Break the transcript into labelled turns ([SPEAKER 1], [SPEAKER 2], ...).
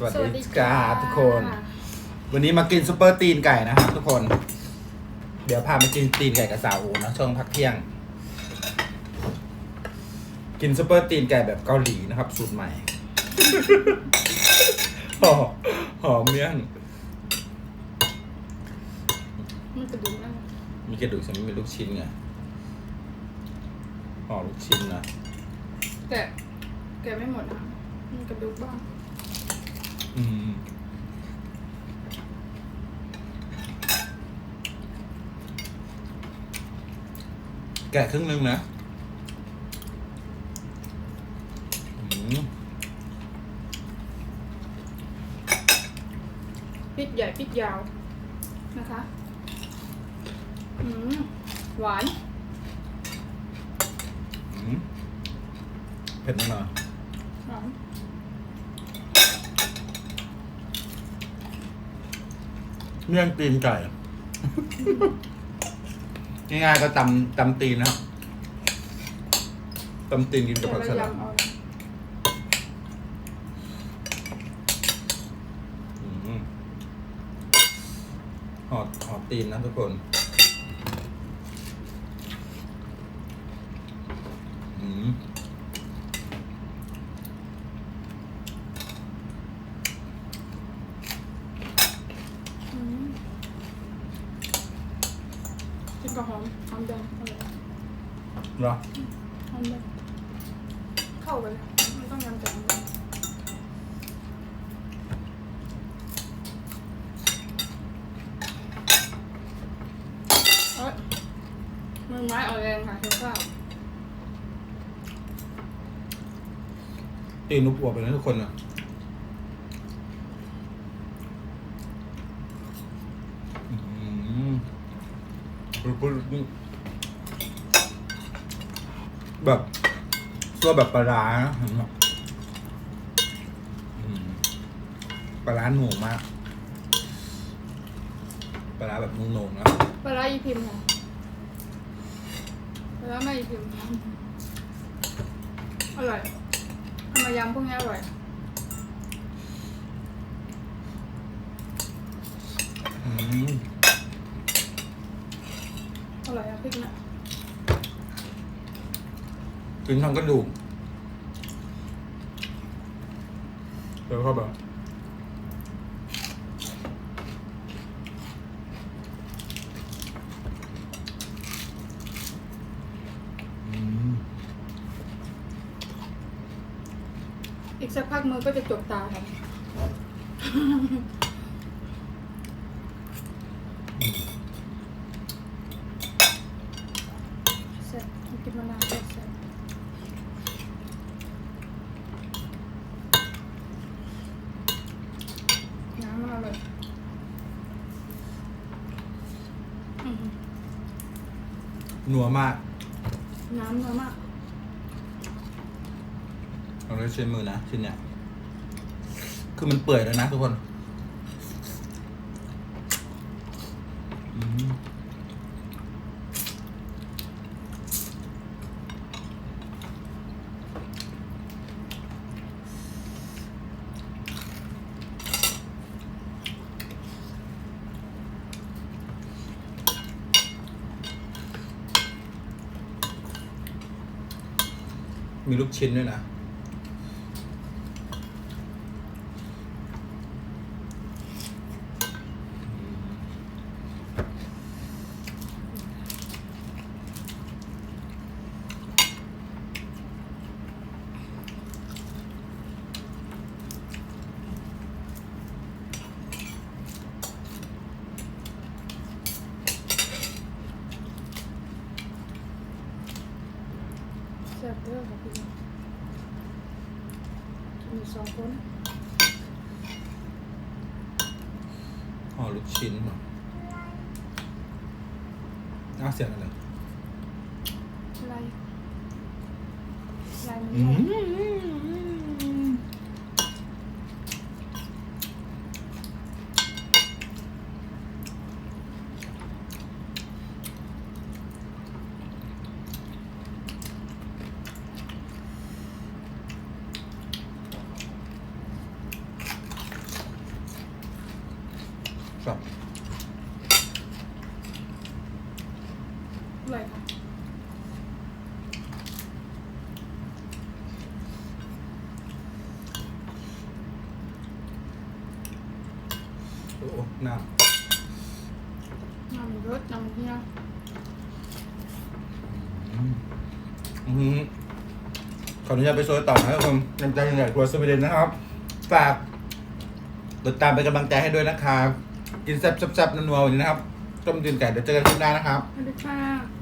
[SPEAKER 1] สวัสดีครับทุกคน วันนี้มากินซุปเปอร์ตีนไก่นะครับทุกคน เดี๋ยวพามากินตีนไก่กับสาวอูนะช่วงพักเที่ยง กินซุปเปอร์ตีนไก่แบบเกาหลีนะครับ สูตรใหม่หอมหอมเมี่ยง
[SPEAKER 2] มันกระดูกนะ
[SPEAKER 1] มีกระดูกฉันไม่มีลูกชิ้นไงห่อลูกชิ้นนะ
[SPEAKER 2] แกะแกะไม่หมดนะมันกระดูกบ้าง
[SPEAKER 1] อืมแกะครึ่งหนึงนะอืม
[SPEAKER 2] พริกใหญ่พริกยาวนะคะอืมหวาน
[SPEAKER 1] อืมเผ็ดแน่นอน
[SPEAKER 2] หวาน
[SPEAKER 1] เมี่ยงตีนไก่ ง่ายๆก็ตำตำตีนนะครับตำตีนกินกับผักส
[SPEAKER 2] เดี๋ยว
[SPEAKER 1] ลั
[SPEAKER 2] เรา
[SPEAKER 1] ด
[SPEAKER 2] ยำเอา
[SPEAKER 1] อืมหอดหอดตีนนะทุกคน อืม
[SPEAKER 2] อืม กินกับหอมหอมแดงอร่อย
[SPEAKER 1] เหรอ
[SPEAKER 2] หอมแดงเข้าไปเลยไม่ต้องยำแต่หอมแดงเอ้ยมือไม้อ่อนแรงค่ะเชียวข้าว
[SPEAKER 1] ตีนนุบอวบไปนะทุกคนอะ อืมปุ๊บปุ๊บปุ๊บ แบบตัวแบบปลาร้านะเห็นไปลาร้าหนูมากปลาร้าแบบนุ่มๆนะ
[SPEAKER 2] ปลาร้าอีพิมค่ะปลาร้าไม่อีพิมอร่อยทำมายำพวกนี้อร่อย
[SPEAKER 1] อืม
[SPEAKER 2] อร่อยอะพริกนะ
[SPEAKER 1] กินทั้งกระดูกแล้วก็แบบอืม
[SPEAKER 2] อีกสักพักมือก็จะจบตาค่ะเสร็จกินมะนาวเสร็จเสร็จน้ำมันอร่อยอืม
[SPEAKER 1] นัวมาก
[SPEAKER 2] น้ำเยอะมาก
[SPEAKER 1] เราเลยใช้มือนะชิ้นเนี้ยคือมันเปื่อยแล้วนะทุกคน อืม มีลูกชิ้นด้วยนะ
[SPEAKER 2] แซ่บเด้อค่ะพี่น้องมีสองคน
[SPEAKER 1] ห่อลูกชิ้นเหรอน่าเสียงอะไร
[SPEAKER 2] ลายลายมัน
[SPEAKER 1] อื
[SPEAKER 2] แย่
[SPEAKER 1] ม ครับ
[SPEAKER 2] อะไรคะ
[SPEAKER 1] โอ้น้
[SPEAKER 2] น้ำรสน้ำเฮียำ
[SPEAKER 1] อืมอืมขออนุญาตไปโซยต่อนะครับผมน้ำใจใหญ่ครัวสวีเดนนะครับ ฝากติดตามเป็นกำลังใจให้ด้วยนะครับ กินแซ่บๆๆนัวๆวันนี้นะครับ ต้มตีนไก่เดี๋ยวเจอกันคลิปหน้านะครับ
[SPEAKER 2] สวัสดีค่ะ